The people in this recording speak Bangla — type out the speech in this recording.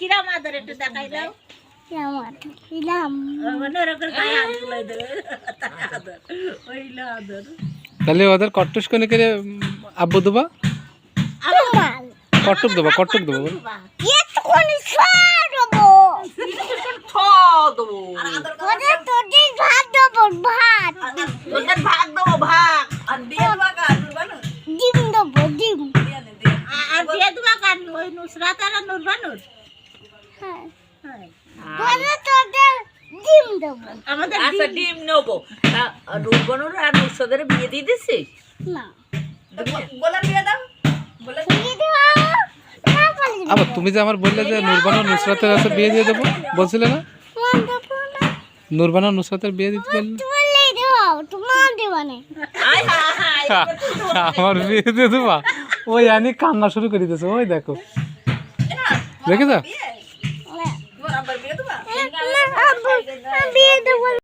কিরাম আদর একটু দেখাই দাও। তাহলে ওদের কট্টুস কোনে করে আব্বু দেবা? কট্টুক দেবা কট্টুক দেবো ডিম দেবো ডিম আর দিয়ে দেবা কান ওই নুসরাত আর নুরবানুর আমাদের আচ্ছা ডিম- ডিম নেব। আর বিয়ে দিয়ে দিছিস না বলার বিয়ে দাও। দিয়ে দেবো? তারপরে আবার তুমি যে আমার বললে যে নুরবানা নুসরাতের কাছে বিয়ে দিয়ে দেবো বলছিলে না? নুরবানা নুসরাতের বিয়ে দিতে হায় হায় আমার বিয়ে দিয়ে দেবা? ওই আনি কান্না শুরু করে দিতেছে ওই দেখো। দেখেছ? barbinha do é, mal.